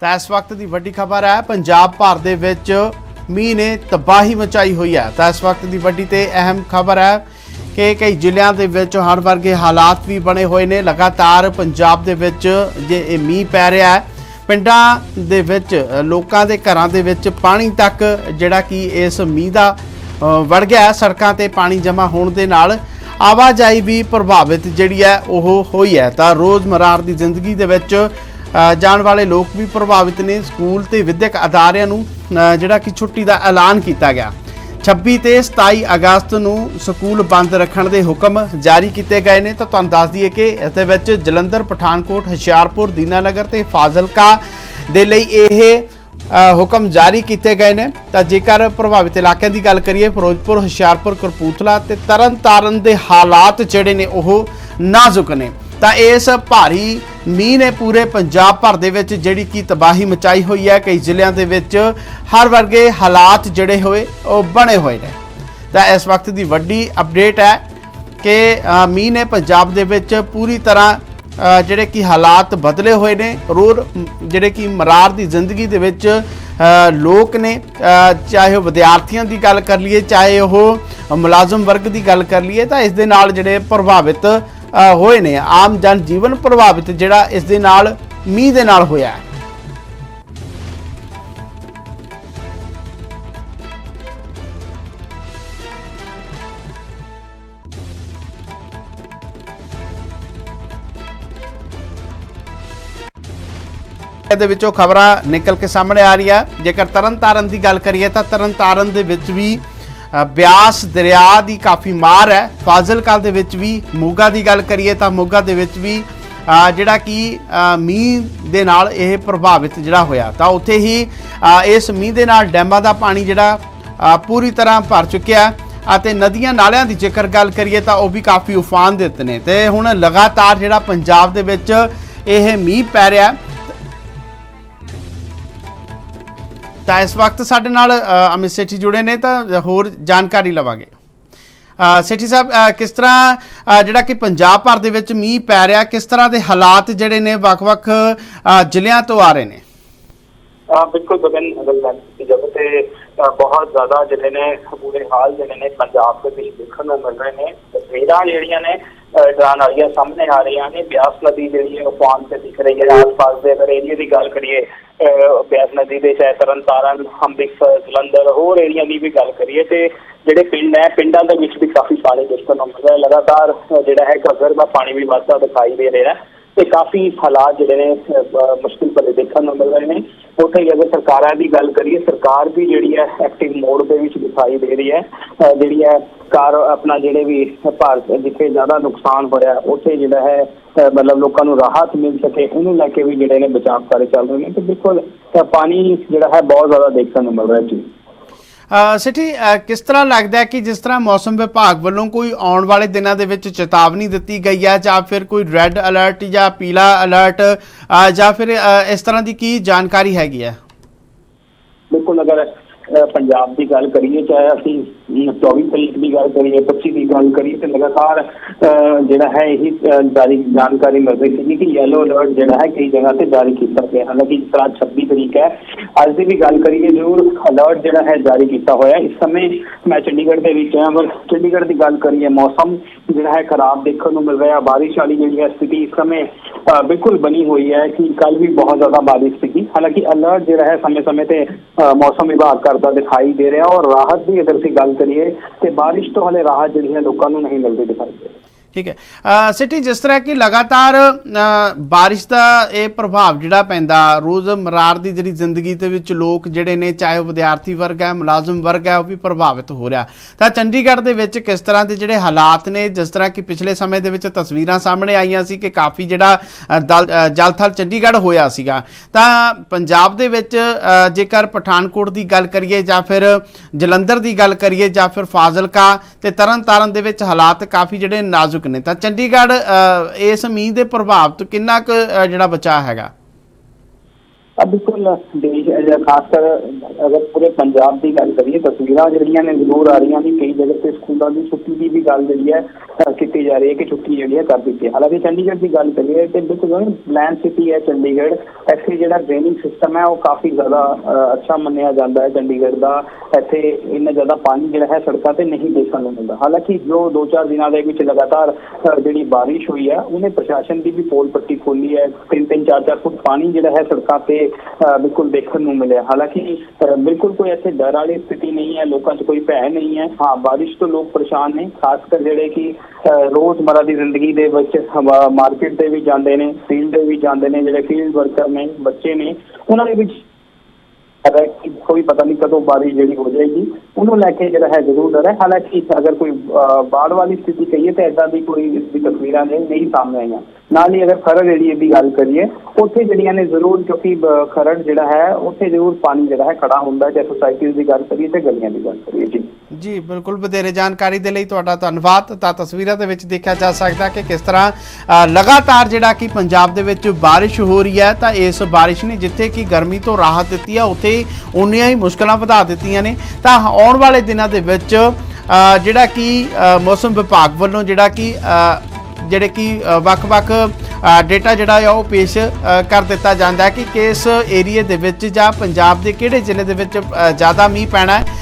ਤਾਂ ਇਸ ਵਕਤ ਦੀ ਵੱਡੀ ਖਬਰ ਹੈ, ਪੰਜਾਬ ਭਰ ਦੇ ਵਿੱਚ ਮੀਂਹ ਨੇ ਤਬਾਹੀ ਮਚਾਈ ਹੋਈ ਹੈ। ਤਾਂ ਇਸ ਵਕਤ ਦੀ ਵੱਡੀ ਤੇ ਅਹਿਮ ਖਬਰ ਹੈ ਕਿ ਕਈ ਜ਼ਿਲ੍ਹਿਆਂ ਦੇ ਵਿੱਚ ਹੜ੍ਹ ਵਰਗੇ ਹਾਲਾਤ ਵੀ ਬਣੇ ਹੋਏ ਨੇ। ਲਗਾਤਾਰ ਪੰਜਾਬ ਦੇ ਵਿੱਚ ਜੇ ਇਹ ਮੀਂਹ ਪੈ ਰਿਹਾ ਹੈ, ਪਿੰਡਾਂ ਦੇ ਵਿੱਚ, ਲੋਕਾਂ ਦੇ ਘਰਾਂ ਦੇ ਵਿੱਚ ਪਾਣੀ ਤੱਕ ਜਿਹੜਾ ਕਿ ਇਸ ਮੀਂਹ ਦਾ ਵੜ ਗਿਆ ਸੜਕਾਂ ਤੇ ਪਾਣੀ ਜਮ੍ਹਾਂ ਹੋਣ ਦੇ ਨਾਲ ਆਵਾਜਾਈ ਵੀ ਪ੍ਰਭਾਵਿਤ ਜਿਹੜੀ ਹੈ, ਉਹ ਹੋਈ ਹੈ। ਤਾਂ ਰੋਜ਼ਮਰਾਰ ਦੀ ਜ਼ਿੰਦਗੀ ਦੇ ਵਿੱਚ ਜਾਣ ਵਾਲੇ ਲੋਕ ਵੀ ਪ੍ਰਭਾਵਿਤ ਨੇ। ਸਕੂਲ ਤੇ ਵਿਦਿਅਕ ਅਦਾਰਿਆਂ ਨੂੰ ਜਿਹੜਾ ਕਿ ਛੁੱਟੀ ਦਾ ਐਲਾਨ ਕੀਤਾ ਗਿਆ। 26 ਤੇ 27 ਅਗਸਤ ਨੂੰ ਸਕੂਲ ਬੰਦ ਰੱਖਣ ਦੇ ਹੁਕਮ ਜਾਰੀ ਕੀਤੇ ਗਏ ਨੇ। ਤਾਂ ਤੁਹਾਨੂੰ ਦੱਸ ਦਈਏ ਕਿ ਇਸ ਦੇ ਵਿੱਚ ਜਲੰਧਰ, ਪਠਾਨਕੋਟ, ਹੁਸ਼ਿਆਰਪੁਰ, ਦੀਨਾਨਗਰ ਤੇ ਫਾਜ਼ਿਲਕਾ ਦੇ ਲਈ ਇਹ ਹੁਕਮ ਜਾਰੀ ਕੀਤੇ ਗਏ ਨੇ। ਤਾਂ ਜੇਕਰ ਪ੍ਰਭਾਵਿਤ ਇਲਾਕਿਆਂ ਦੀ ਗੱਲ ਕਰੀਏ, ਫਿਰੋਜ਼ਪੁਰ, ਹੁਸ਼ਿਆਰਪੁਰ ਕਰਪੂਥਲਾ ਤੇ ਤਰਨਤਾਰਨ ਦੇ ਹਾਲਾਤ ਜਿਹੜੇ ਨੇ ਉਹ ਨਾਜ਼ੁਕ ਨੇ। ਤਾਂ ਇਸ ਭਾਰੀ ਮੀਂਹ ਨੇ ਪੂਰੇ ਪੰਜਾਬ ਭਰ ਦੇ ਵਿੱਚ ਜਿਹੜੀ ਕੀ ਤਬਾਹੀ ਮਚਾਈ ਹੋਈ ਹੈ, ਕਈ ਜ਼ਿਲ੍ਹਿਆਂ ਦੇ ਵਿੱਚ ਹਰ ਵਰਗੇ ਹਾਲਾਤ ਜਿਹੜੇ ਹੋਏ, ਉਹ ਬਣੇ ਹੋਏ ਨੇ। ਤਾਂ ਇਸ ਵਕਤ ਦੀ ਵੱਡੀ ਅਪਡੇਟ ਹੈ ਕਿ ਮੀਂਹ ਨੇ ਪੰਜਾਬ ਦੇ ਵਿੱਚ ਪੂਰੀ ਤਰ੍ਹਾਂ ਜਿਹੜੇ ਕਿ ਹਾਲਾਤ ਬਦਲੇ ਹੋਏ ਨੇ। ਰੋਜ਼ ਜਿਹੜੇ ਕਿ ਮਰਾਰ ਦੀ ਜ਼ਿੰਦਗੀ ਦੇ ਵਿੱਚ ਲੋਕ ਨੇ ਚਾਹੇ ਉਹ ਵਿਦਿਆਰਥੀਆਂ ਦੀ ਗੱਲ ਕਰ ਲਈਏ, ਚਾਹੇ ਉਹ ਮੁਲਾਜ਼ਮ ਵਰਗ ਦੀ ਗੱਲ ਕਰ ਲਈਏ, ਤਾਂ ਇਸ ਦੇ ਨਾਲ ਜਿਹੜੇ ਪ੍ਰਭਾਵਿਤ ਹੋਏ ਨੇ। ਆਮ ਜਨ ਜੀਵਨ ਪ੍ਰਭਾਵਿਤ ਜਿਹੜਾ ਇਸ ਦੇ ਨਾਲ, ਮੀਂਹ ਦੇ ਨਾਲ ਹੋਇਆ ਹੈ। ਦੇ ਵਿੱਚੋਂ ਖਬਰਾਂ ਨਿਕਲ ਕੇ ਸਾਹਮਣੇ ਆ ਰਹੀਆਂ। ਜੇਕਰ ਤਰਨਤਾਰਨ ਦੀ ਗੱਲ ਕਰੀਏ ਤਾਂ ਤਰਨਤਾਰਨ ਦੇ ਵਿੱਚ ਵੀ ਬਿਆਸ ਦਰਿਆ ਦੀ ਕਾਫੀ ਮਾਰ ਹੈ। ਫਾਜ਼ਿਲਕਾ ਦੇ ਵਿੱਚ ਵੀ ਮੋਗਾ ਦੀ ਗੱਲ ਕਰੀਏ ਤਾਂ ਮੋਗਾ ਦੇ ਵਿੱਚ ਵੀ ਜਿਹੜਾ ਕਿ ਮੀਂਹ ਦੇ ਨਾਲ ਇਹ ਪ੍ਰਭਾਵਿਤ ਜਿਹੜਾ ਹੋਇਆ। ਤਾਂ ਉੱਥੇ ਹੀ ਇਸ ਮੀਂਹ ਦੇ ਨਾਲ ਡੈਮਾਂ ਦਾ ਪਾਣੀ ਜਿਹੜਾ ਪੂਰੀ ਤਰ੍ਹਾਂ ਭਰ ਚੁੱਕਿਆ ਅਤੇ ਨਦੀਆਂ ਨਾਲਿਆਂ ਦੀ ਜੇਕਰ ਗੱਲ ਕਰੀਏ ਤਾਂ ਉਹ ਵੀ ਕਾਫੀ ਉਫਾਨ ਦਿੱਤੇ ਨੇ। ਤੇ ਹੁਣ ਲਗਾਤਾਰ ਜਿਹੜਾ ਪੰਜਾਬ ਦੇ ਵਿੱਚ ਇਹ ਮੀਂਹ ਪੈ ਰਿਹਾ ਤਾਂ ਇਸ ਵਕਤ ਸਾਡੇ ਨਾਲ ਅਮਿਤ ਸੇਠੀ ਜੁੜੇ ਨੇ ਤਾਂ ਹੋਰ ਜਾਣਕਾਰੀ ਲਵਾਂਗੇ। ਸੇਠੀ ਸਾਹਿਬ ਕਿਸ ਤਰ੍ਹਾਂ ਜਿਹੜਾ ਕਿ ਪੰਜਾਬ ਭਰ ਦੇ ਵਿੱਚ ਮੀਂਹ ਪੈ ਰਿਹਾ, ਕਿਸ ਤਰ੍ਹਾਂ ਦੇ ਹਾਲਾਤ ਜਿਹੜੇ ਨੇ ਵੱਖ-ਵੱਖ ਜ਼ਿਲ੍ਹਿਆਂ ਤੋਂ ਆ ਰਹੇ ਨੇ? ਬਿਲਕੁਲ ਗਗਨ ਅਗਰ ਗੱਲ ਕੀਤੀ ਜਾਵੇ ਤੇ ਬਹੁਤ ਜ਼ਿਆਦਾ ਜਿਹੜੇ ਨੇ ਬੁਰੇ ਹਾਲ ਜਿਹੜੇ ਨੇ ਪੰਜਾਬ ਦੇ ਵਿੱਚ ਦੇਖਣ ਨੂੰ ਮਿਲ ਰਹੇ ਨੇ। ਤਸਵੀਰਾਂ ਜਿਹੜੀਆਂ ਨੇ ਡਰਾਉਣ ਵਾਲੀਆਂ ਸਾਹਮਣੇ ਆ ਰਹੀਆਂ ਨੇ। ਬਿਆਸ ਨਦੀ ਜਿਹੜੀ ਹੈ ਉਹ ਪਾਣ ਤੇ ਦਿਖ ਰਹੀ ਹੈ। ਆਸ-ਪਾਸ ਦੇ ਅਗਰ ਏਰੀਆ ਦੀ ਗੱਲ ਕਰੀਏ ਅ, ਬਿਆਸ ਨਦੀ ਦੇ ਚਾਹੇ ਤਰਨਤਾਰਨ ਅੰਮ੍ਰਿਤਸਰ ਜਲੰਧਰ ਹੋਰ ਏਰੀਆ ਦੀ ਵੀ ਗੱਲ ਕਰੀਏ ਤੇ ਜਿਹੜੇ ਪਿੰਡ ਹੈ ਪਿੰਡਾਂ ਦੇ ਵਿੱਚ ਵੀ ਕਾਫੀ ਪਾਣੀ ਦੇਖਣ ਨੂੰ ਮਿਲ ਰਿਹਾ ਹੈ ਲਗਾਤਾਰ ਜਿਹੜਾ ਹੈ ਘੱਗਰ ਦਾ ਪਾਣੀ ਵੀ ਵੱਧਦਾ ਦਿਖਾਈ ਦੇ ਰਿਹਾ ਤੇ ਕਾਫੀ ਹਾਲਾਤ ਜਿਹੜੇ ਨੇ ਮੁਸ਼ਕਿਲ ਭਰੇ ਦੇਖਣ ਨੂੰ ਮਿਲ ਰਹੇ ਨੇ। ਉੱਥੇ ਹੀ ਅਗਰ ਸਰਕਾਰਾਂ ਦੀ ਗੱਲ ਕਰੀਏ, ਸਰਕਾਰ ਵੀ ਜਿਹੜੀ ਹੈ ਐਕਟਿਵ ਮੋਡ ਦੇ ਵਿੱਚ ਦਿਖਾਈ ਦੇ ਰਹੀ ਹੈ। ਜਿਹੜੀ ਹੈ ਕਾਰ ਆਪਣਾ ਜਿਹੜੇ ਵੀ ਭਾਰਤ ਜਿੱਥੇ ਜ਼ਿਆਦਾ ਨੁਕਸਾਨ ਹੋਇਆ, ਉੱਥੇ ਜਿਹੜਾ ਹੈ ਮਤਲਬ ਲੋਕਾਂ ਨੂੰ ਰਾਹਤ ਮਿਲ ਸਕੇ, ਉਹਨੂੰ ਲੈ ਕੇ ਵੀ ਜਿਹੜੇ ਨੇ ਬਚਾਅ ਕਾਰਜ ਚੱਲ ਰਹੇ ਨੇ। ਤੇ ਬਿਲਕੁਲ ਪਾਣੀ ਜਿਹੜਾ ਹੈ ਬਹੁਤ ਜ਼ਿਆਦਾ ਦੇਖਣ ਨੂੰ ਮਿਲ ਰਿਹਾ ਜੀ। ਸੇਠੀ ਕਿਸ ਤਰ੍ਹਾਂ ਲੱਗਦਾ ਹੈ ਕਿ ਜਿਸ ਤਰ੍ਹਾਂ ਮੌਸਮ ਵਿਭਾਗ ਵੱਲੋਂ ਕੋਈ ਆਉਣ ਵਾਲੇ ਦਿਨਾਂ ਦੇ ਵਿੱਚ ਚੇਤਾਵਨੀ ਦਿੱਤੀ ਗਈ ਹੈ ਜਾਂ ਫਿਰ ਕੋਈ ਰੈੱਡ ਅਲਰਟ ਜਾਂ ਪੀਲਾ ਅਲਰਟ ਜਾਂ ਫਿਰ ਇਸ ਤਰ੍ਹਾਂ ਦੀ ਕੀ ਜਾਣਕਾਰੀ ਹੈਗੀ ਹੈ? ਬਿਲਕੁਲ, ਅਗਰ ਪੰਜਾਬ ਦੀ ਗੱਲ ਕਰੀਏ, ਚਾਹੇ ਅਸੀਂ ਅਮ, 24 ਤਰੀਕ ਦੀ ਗੱਲ ਕਰੀਏ 25 ਦੀ ਗੱਲ ਕਰੀਏ ਤੇ ਲਗਾਤਾਰ ਅ, ਜਿਹੜਾ ਹੈ ਇਹੀ ਅ, ਜਾਰੀ ਜਾਣਕਾਰੀ ਮਿਲ ਰਹੀ ਸੀ ਕਿ ਯੈਲੋ ਅਲਰਟ ਜਿਹੜਾ ਹੈ ਕਈ ਜਗ੍ਹਾ ਤੇ ਜਾਰੀ ਕੀਤਾ ਗਿਆ। ਹਾਲਾਂਕਿ ਜਿਸ ਤਰ੍ਹਾਂ 26 ਤਰੀਕ ਹੈ। ਅੱਜ ਦੀ ਵੀ ਗੱਲ ਕਰੀਏ ਜ਼ਰੂਰ ਅਲਰਟ ਜਿਹੜਾ ਹੈ ਜਾਰੀ ਕੀਤਾ ਹੋਇਆ ਹੈ। ਇਸ ਸਮੇਂ ਮੈਂ ਚੰਡੀਗੜ੍ਹ ਦੇ ਵਿੱਚ ਹਾਂ ਅਗਰ ਚੰਡੀਗੜ੍ਹ ਦੀ ਗੱਲ ਕਰੀਏ ਮੌਸਮ ਜਿਹੜਾ ਹੈ ਖਰਾਬ ਦੇਖਣ ਨੂੰ ਮਿਲ ਰਿਹਾ। ਬਾਰਿਸ਼ ਵਾਲੀ ਜਿਹੜੀ ਹੈ ਸਥਿਤੀ ਇਸ ਸਮੇਂ ਅ, ਬਿਲਕੁਲ ਬਣੀ ਹੋਈ ਹੈ ਕਿ ਕੱਲ ਵੀ ਬਹੁਤ ਜ਼ਿਆਦਾ ਬਾਰਿਸ਼ ਸੀਗੀ। ਹਾਲਾਂਕਿ ਅਲਰਟ ਜਿਹੜਾ ਹੈ ਸਮੇਂ-ਸਮੇਂ ਤੇ ਅ, ਮੌਸਮ ਵਿਭਾਗ ਕਰਦਾ ਦਿਖਾਈ ਦੇ ਰਿਹਾ ਔਰ ਕਰੀਏ ਤੇ ਬਾਰਿਸ਼ ਤੋਂ ਹਲੇ ਰਾਹਤ ਜਿਹੜੀ ਹੈ ਲੋਕਾਂ ਨੂੰ ਨਹੀਂ ਮਿਲਦੀ ਦਿਖਾਈ ਦੇ ਠੀਕ ਹੈ। ਅ, ਸਿਟੀ ਜਿਸ ਤਰ੍ਹਾਂ ਕਿ ਲਗਾਤਾਰ ਬਾਰਿਸ਼ ਦਾ ਇਹ ਪ੍ਰਭਾਵ ਜਿਹੜਾ ਪੈਂਦਾ ਰੋਜ਼ ਮਰਾਰ ਦੀ ਜਿਹੜੀ ਜ਼ਿੰਦਗੀ ਦੇ ਵਿੱਚ ਲੋਕ ਜਿਹੜੇ ਨੇ ਚਾਹੇ ਉਹ ਵਿਦਿਆਰਥੀ ਵਰਗ ਹੈ ਮੁਲਾਜ਼ਮ ਵਰਗ ਹੈ ਉਹ ਵੀ ਪ੍ਰਭਾਵਿਤ ਹੋ ਰਿਹਾ। ਤਾਂ ਚੰਡੀਗੜ੍ਹ ਦੇ ਵਿੱਚ ਕਿਸ ਤਰ੍ਹਾਂ ਦੇ ਜਿਹੜੇ ਹਾਲਾਤ ਨੇ ਜਿਸ ਤਰ੍ਹਾਂ ਕਿ ਪਿਛਲੇ ਸਮੇਂ ਦੇ ਵਿੱਚ ਤਸਵੀਰਾਂ ਸਾਹਮਣੇ ਆਈਆਂ ਸੀ ਕਿ ਕਾਫੀ ਜਿਹੜਾ ਦਲ- ਜਲਥਲ ਚੰਡੀਗੜ੍ਹ ਹੋਇਆ ਸੀਗਾ। ਤਾਂ ਪੰਜਾਬ ਦੇ ਵਿੱਚ ਜੇਕਰ ਪਠਾਨਕੋਟ ਦੀ ਗੱਲ ਕਰੀਏ ਜਾਂ ਫਿਰ ਜਲੰਧਰ ਦੀ ਗੱਲ ਕਰੀਏ ਜਾਂ ਫਿਰ ਫਾਜ਼ਿਲਕਾ ਤੇ ਤਰਨਤਾਰਨ ਦੇ ਵਿੱਚ ਹਾਲਾਤ ਕਾਫੀ ਜਿਹੜੇ ਨਾਜ਼ੁਕ ਨੇ ਤਾਂ ਚੰਡੀਗੜ੍ਹ ਇਸ ਮੀਂਹ ਦੇ ਪ੍ਰਭਾਵ ਤੋਂ ਕਿੰਨਾ ਕੁ ਜਿਹੜਾ ਬਚਾਅ ਹੈਗਾ? ਅ, ਬਿਲਕੁਲ ਦੇਸ਼ ਖਾਸ ਕਰ ਅਗਰ ਪੂਰੇ ਪੰਜਾਬ ਦੀ ਗੱਲ ਕਰੀਏ ਤਸਵੀਰਾਂ ਜਿਹੜੀਆਂ ਨੇ ਜ਼ਰੂਰ ਆ ਰਹੀਆਂ ਨੇ ਕਈ ਜਗ੍ਹਾ ਤੇ ਸਕੂਲਾਂ ਦੀ ਛੁੱਟੀ ਦੀ ਵੀ ਗੱਲ ਜਿਹੜੀ ਹੈ ਕੀਤੀ ਜਾ ਰਹੀ ਹੈ ਕਿ ਛੁੱਟੀ ਜਿਹੜੀ ਹੈ ਕਰ ਦਿੱਤੀ ਹੈ। ਹਾਲਾਂਕਿ ਚੰਡੀਗੜ੍ਹ ਦੀ ਗੱਲ ਕਰੀਏ ਤੇ ਬਿਲਕੁਲ ਪਲਾਨ ਸਿਟੀ ਹੈ ਚੰਡੀਗੜ੍ਹ ਇੱਥੇ ਜਿਹੜਾ ਡਰੇਨਿੰਗ ਸਿਸਟਮ ਹੈ ਉਹ ਕਾਫੀ ਜ਼ਿਆਦਾ ਅੱਛਾ ਮੰਨਿਆ ਜਾਂਦਾ ਹੈ ਚੰਡੀਗੜ੍ਹ ਦਾ। ਇੱਥੇ ਇੰਨਾ ਜ਼ਿਆਦਾ ਪਾਣੀ ਜਿਹੜਾ ਹੈ ਸੜਕਾਂ ਤੇ ਨਹੀਂ ਦੇਖਣ ਨੂੰ ਮਿਲਦਾ। ਹਾਲਾਂਕਿ ਜੋ 2-4 ਦਿਨਾਂ ਦੇ ਵਿੱਚ ਲਗਾਤਾਰ ਜਿਹੜੀ ਬਾਰਿਸ਼ ਹੋਈ ਹੈ ਉਹਨੇ ਪ੍ਰਸ਼ਾਸਨ ਦੀ ਵੀ ਪੋਲ ਪੱਟੀ ਖੋਲੀ ਹੈ। 3-3 4-4 ਫੁੱਟ ਪਾਣੀ ਜਿਹੜਾ ਹੈ ਸੜਕਾਂ ਤੇ ਅਹ, ਬਿਲਕੁਲ ਦੇਖਣ ਨੂੰ ਮਿਲਿਆ। ਹਾਲਾਂਕਿ ਬਿਲਕੁਲ ਕੋਈ ਇੱਥੇ ਡਰ ਵਾਲੀ ਸਥਿਤੀ ਨਹੀਂ ਹੈ ਲੋਕਾਂ 'ਚ ਕੋਈ ਭੈ ਨਹੀਂ ਹੈ। ਹਾਂ ਬਾਰਿਸ਼ ਤੋਂ ਲੋਕ ਪਰੇਸ਼ਾਨ ਨੇ ਖਾਸ ਕਰ ਜਿਹੜੇ ਕਿ ਰੋਜ਼ਮਰਾ ਦੀ ਜ਼ਿੰਦਗੀ ਦੇ ਵਿੱਚ ਮਾਰਕੀਟ ਦੇ ਵੀ ਜਾਂਦੇ ਨੇ ਫੀਲਡ ਦੇ ਵੀ ਜਾਂਦੇ ਨੇ ਜਿਹੜੇ ਫੀਲਡ ਵਰਕਰ ਨੇ ਬੱਚੇ ਨੇ ਉਹਨਾਂ ਦੇ ਵਿੱਚ ਕਿ ਕੋਈ ਪਤਾ ਨਹੀਂ ਕਦੋਂ ਬਾਰਿਸ਼ ਜਿਹੜੀ ਹੋ ਜਾਏਗੀ ਉਹਨੂੰ ਲੈ ਕੇ ਜਿਹੜਾ ਹੈ ਜ਼ਰੂਰ ਡਰ ਹੈ। ਹਾਲਾਂਕਿ ਅਗਰ ਕੋਈ ਅਹ, ਬਾੜ ਵਾਲੀ ਸਥਿਤੀ ਕਹੀਏ ਤਾਂ ਇਦਾਂ ਦੀ ਕੋਈ ਇਸ ਦੀ ਤਸਵੀਰਾਂ ਨੇ ਨਹੀਂ ਸਾਹਮਣੇ ਆਈਆਂ। ਨਾਲ ਹੀ ਅਗਰ ਖਰੜ ਏਰੀਏ ਦੀ ਗੱਲ ਕਰੀਏ ਉੱਥੇ ਜਿਹੜੀਆਂ ਨੇ ਜ਼ਰੂਰ ਕਿਉਂਕਿ ਖਰੜ ਜਿਹੜਾ ਹੈ ਉੱਥੇ ਜ਼ਰੂਰ ਪਾਣੀ ਜਿਹੜਾ ਹੈ ਖੜਾ ਹੁੰਦਾ ਹੈ, ਚਾਹੇ ਸੁਸਾਇਟੀਜ਼ ਦੀ ਗੱਲ ਕਰੀਏ ਤੇ ਗਲੀਆਂ ਦੀ ਗੱਲ ਕਰੀਏ। ਜੀ। ਜੀ, ਬਿਲਕੁਲ। ਵਧੇਰੇ ਜਾਣਕਾਰੀ ਦੇ ਲਈ ਤੁਹਾਡਾ ਧੰਨਵਾਦ। ਤਾਂ ਤਸਵੀਰਾਂ ਦੇ ਵਿੱਚ ਦੇਖਿਆ ਜਾ ਸਕਦਾ ਕਿ ਕਿਸ ਤਰ੍ਹਾਂ ਲਗਾਤਾਰ ਜਿਹੜਾ ਕਿ ਪੰਜਾਬ ਦੇ ਵਿੱਚ ਬਾਰਿਸ਼ ਹੋ ਰਹੀ ਹੈ, ਤਾਂ ਇਸ ਬਾਰਿਸ਼ ਨੇ ਜਿੱਥੇ ਕਿ ਗਰਮੀ ਤੋਂ ਰਾਹਤ ਦਿੱਤੀ ਹੈ, ਉੱਥੇ ਉਨੀਆਂ ਹੀ ਮੁਸ਼ਕਲਾਂ ਵਧਾ ਦਿੱਤੀਆਂ ਨੇ। ਤਾਂ ਆਉਣ ਵਾਲੇ ਦਿਨਾਂ ਦੇ ਵਿੱਚ ਜਿਹੜਾ ਕਿ ਮੌਸਮ ਵਿਭਾਗ ਵੱਲੋਂ ਜਿਹੜਾ ਕਿ ਜਿਹੜੇ ਕਿ ਵੱਖ-ਵੱਖ ਡੇਟਾ ਜਿਹੜਾ ਆ ਉਹ ਪੇਸ਼ ਕਰ ਦਿੱਤਾ ਜਾਂਦਾ ਹੈ ਕਿ ਕਿਸ ਏਰੀਏ ਦੇ ਵਿੱਚ ਜਾਂ ਪੰਜਾਬ ਦੇ ਕਿਹੜੇ ਜ਼ਿਲ੍ਹੇ ਦੇ ਵਿੱਚ ਜ਼ਿਆਦਾ ਮੀਂਹ ਪੈਣਾ ਹੈ।